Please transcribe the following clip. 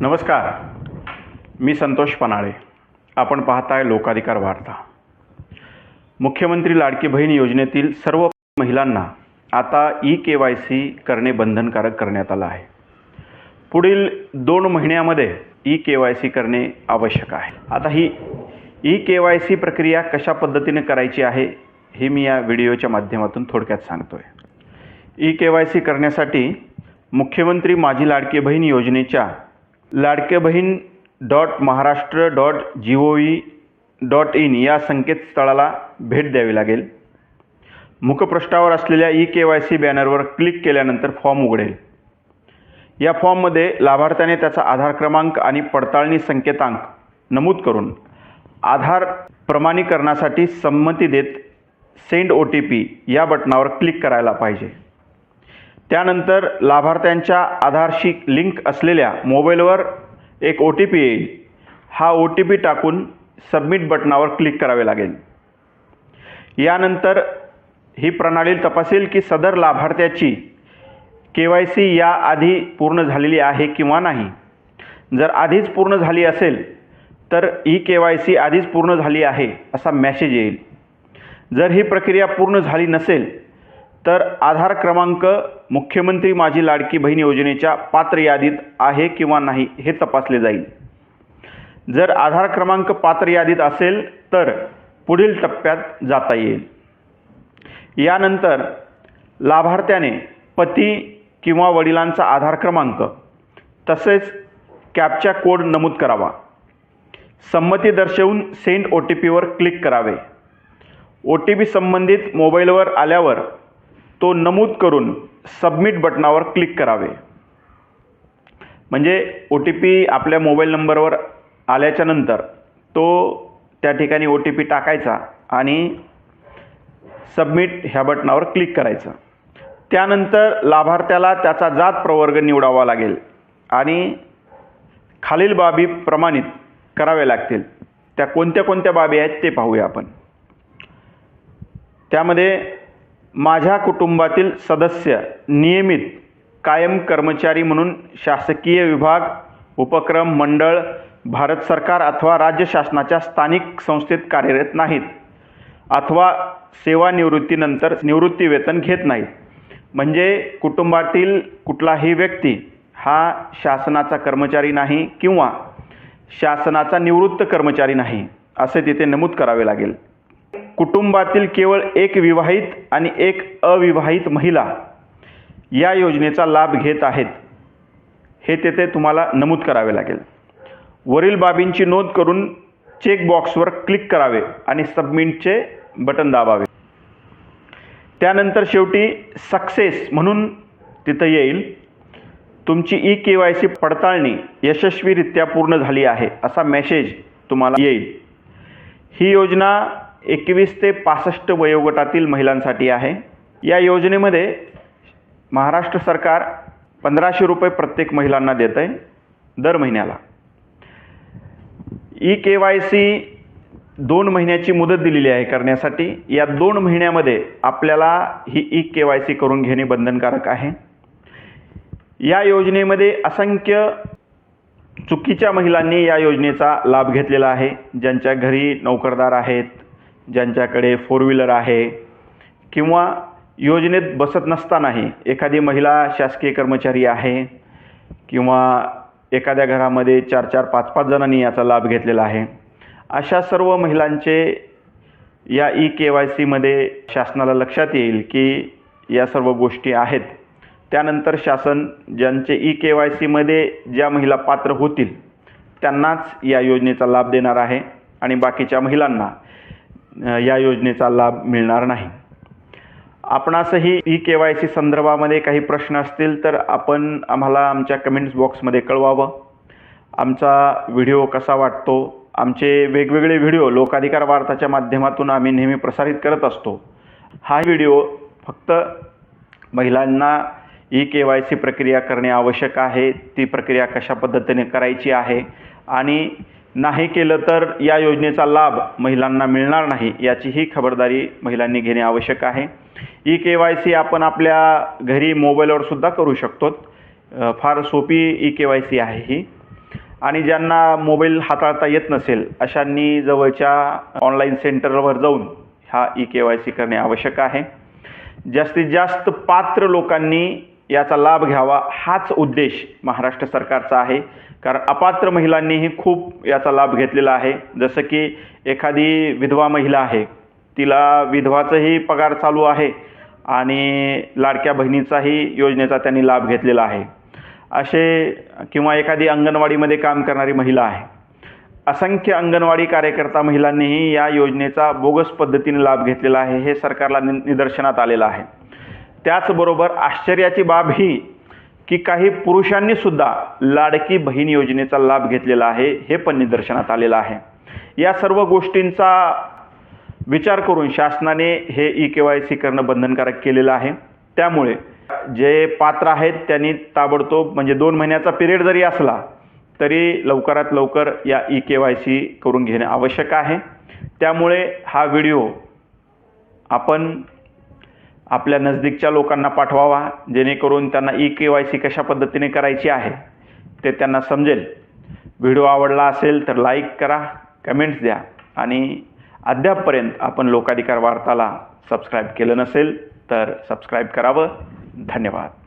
नमस्कार. मी संतोष पनाळे. आपण पाहताय लोकाधिकार वार्ता. मुख्यमंत्री लाडकी बहीण योजनेतील सर्व महिलांना आता ई के वाय सी करणे बंधनकारक करण्यात आलं आहे. पुढील दोन महिन्यामध्ये ई के वाय सी करणे आवश्यक आहे. आता ही ई के वाय सी प्रक्रिया कशा पद्धतीने करायची आहे हे मी या व्हिडिओच्या माध्यमातून थोडक्यात सांगतो आहे ई के वाय सी करण्यासाठी मुख्यमंत्री माझी लाडकी बहीण योजनेच्या लाडके बहीण dot Maharashtra dot G O E dot in या संकेतस्थळाला भेट द्यावी लागेल. मुखपृष्ठावर असलेल्या ई के वाय सी बॅनरवर क्लिक केल्यानंतर फॉर्म उघडेल. या फॉर्ममध्ये लाभार्थ्याने त्याचा आधार क्रमांक आणि पडताळणी संकेतांक नमूद करून आधार प्रमाणीकरणासाठी संमती देत सेंड ओ टी पी या बटनावर क्लिक करायला पाहिजे. त्यानंतर लाभार्थ्यांच्या आधारशी लिंक असलेल्या मोबाईलवर एक ओ टी पी येईल. हा ओ टी पी टाकून सबमिट बटनावर क्लिक करावे लागेल. यानंतर ही प्रणाली तपासेल की सदर लाभार्थ्याची के वाय सी याआधी पूर्ण झालेली आहे किंवा नाही. जर आधीच पूर्ण झाली असेल तर ही के वाय सी आधीच पूर्ण झाली आहे असा मॅसेज येईल. जर ही प्रक्रिया पूर्ण झाली नसेल तर आधार क्रमांक मुख्यमंत्री माझी लाडकी बहीण योजनेच्या पात्र यादीत आहे किंवा नाही हे तपासले जाईल. जर आधार क्रमांक पात्र यादीत असेल तर पुढील टप्प्यात जाता येईल. यानंतर लाभार्थ्याने पती किंवा वडिलांचा आधार क्रमांक तसेच कॅपचा कोड नमूद करावा. संमती दर्शवून सेंड ओ टी पीवर क्लिक करावे. ओ टी पी संबंधित मोबाईलवर आल्यावर तो नमूद करून सबमिट बटनावर क्लिक करावे. म्हणजे ओ टी पी आपल्या मोबाईल नंबरवर आल्याच्यानंतर तो त्या ठिकाणी ओ टी पी टाकायचा आणि सबमिट ह्या बटनावर क्लिक करायचं. त्यानंतर लाभार्थ्याला त्याचा जात प्रवर्ग निवडावा लागेल आणि खालील बाबी प्रमाणित कराव्या लागतील. त्या कोणत्या कोणत्या बाबी आहेत ते पाहूया आपण. त्यामध्ये माझ्या कुटुंबातील सदस्य नियमित कायम कर्मचारी म्हणून शासकीय विभाग उपक्रम मंडळ भारत सरकार अथवा राज्य शासनाच्या स्थानिक संस्थेत कार्यरत नाहीत अथवा सेवानिवृत्तीनंतर निवृत्ती वेतन घेत नाहीत. म्हणजे कुटुंबातील कुठलाही व्यक्ती हा शासनाचा कर्मचारी नाही किंवा शासनाचा निवृत्त कर्मचारी नाही असे तिथे नमूद करावे लागेल. कुटुंबातील केवळ एक विवाहित आणि एक अविवाहित महिला या योजनेचा लाभ घेत आहेत. हे तेथे तुम्हाला नमूद करावे लागेल. वरील बाबींची नोंद करून चेकबॉक्सवर क्लिक करावे आणि सबमिटचे बटन दाबावे. त्यानंतर शेवटी सक्सेस म्हणून तिथं येईल. तुमची ई के वाय सी पडताळणी यशस्वीरित्या पूर्ण झाली आहे असा मेसेज तुम्हाला येईल. ही योजना एकवीस ते पासष्ट वयोगटातील महिलांसाठी आहे. या योजनेमध्ये महाराष्ट्र सरकार पंधराशे रुपये प्रत्येक महिलांना देत आहे दर महिन्याला. ई के वाय सी दोन महिन्याची मुदत दिलेली आहे करण्यासाठी. या दोन महिन्यामध्ये आपल्याला ही ई के वाय सी करून घेणे बंधनकारक आहे. या योजनेमध्ये असंख्य चुकीच्या महिलांनी या योजनेचा लाभ घेतलेला आहे. ज्यांच्या घरी नोकरदार आहेत ज्यांच्याकडे फोर व्हीलर आहे किंवा योजनेत बसत नसतानाही एखादी महिला शासकीय कर्मचारी आहे किंवा एखाद्या घरामध्ये चार चार पाच पाच जणांनी याचा लाभ घेतलेला आहे अशा सर्व महिलांचे या ई के वाय सीमध्ये शासनाला लक्षात येईल की या सर्व गोष्टी आहेत. त्यानंतर शासन ज्यांचे ई के वाय सीमध्ये ज्या महिला पात्र होतील त्यांनाच या योजनेचा लाभ देणार आहे आणि बाकीच्या महिलांना या योजनेचा लाभ मिळणार नाही. आपणासही ई के वाय सी संदर्भामध्ये काही प्रश्न असतील तर आपण आम्हाला आमच्या कमेंट्स बॉक्समध्ये कळवावं. आमचा व्हिडिओ कसा वाटतो? आमचे वेगवेगळे व्हिडिओ लोकाधिकार वार्ताच्या माध्यमातून आम्ही नेहमी प्रसारित करत असतो. हा व्हिडिओ फक्त महिलांना ई के वाय सी प्रक्रिया करणे आवश्यक आहे. ती प्रक्रिया कशा पद्धतीने करायची आहे? आणि नाही केलं तर या योजनेचा लाभ महिलांना मिळणार नाही याचीही खबरदारी महिलांनी घेणे आवश्यक आहे. ई के वाय सी आपण आपल्या घरी मोबाईलवर सुद्धा करू शकतो. फार सोपी ई के वाय सी आहे ही. आणि ज्यांना मोबाईल हाताळता येत नसेल अशांनी जवळच्या ऑनलाईन सेंटरवर जाऊन हा ई के वाय सी करणे आवश्यक आहे. जास्तीत जास्त पात्र लोकांनी याचा लाभ घ्यावा हाच उद्देश महाराष्ट्र सरकारचा आहे. कारण अपात्र महिलांनीही खूप याचा लाभ घेतलेला आहे. जसं की एखादी विधवा महिला आहे तिला विधवाचंही पगार चालू आहे आणि लाडक्या बहिणीचाही योजनेचा त्यांनी लाभ घेतलेला आहे. असे किंवा एखादी अंगणवाडीमध्ये काम करणारी महिला आहे. असंख्य अंगणवाडी कार्यकर्ता महिलांनीही या योजनेचा बोगस पद्धतीने लाभ घेतलेला आहे हे सरकारला नि निदर्शनात आलेलं आहे. त्याचबरोबर आश्चर्याची बाब ही की काही पुरुषांनी सुद्धा लाडकी बहीण योजनेचा लाभ घेतलेला आहे हे पण निदर्शनात आलेलं आहे. या सर्व गोष्टींचा विचार करून शासनाने हे ई के वाय सी करणं बंधनकारक केलेलं आहे. त्यामुळे जे पात्र आहेत त्यांनी ताबडतोब म्हणजे दोन महिन्याचा पिरियड जरी असला तरी लवकरात लवकर या ई के वाय सी करून घेणे आवश्यक आहे. त्यामुळे हा व्हिडिओ आपण आपल्या नजदीकच्या लोकांना पाठवावा जेणेकरून त्यांना ई के वाय सी कशा पद्धतीने करायची आहे ते त्यांना समजेल. व्हिडिओ आवडला असेल तर लाईक करा कमेंट्स द्या आणि अद्यापपर्यंत आपण लोकाधिकार वार्ताला सबस्क्राईब केलं नसेल तर सबस्क्राईब करावं. धन्यवाद.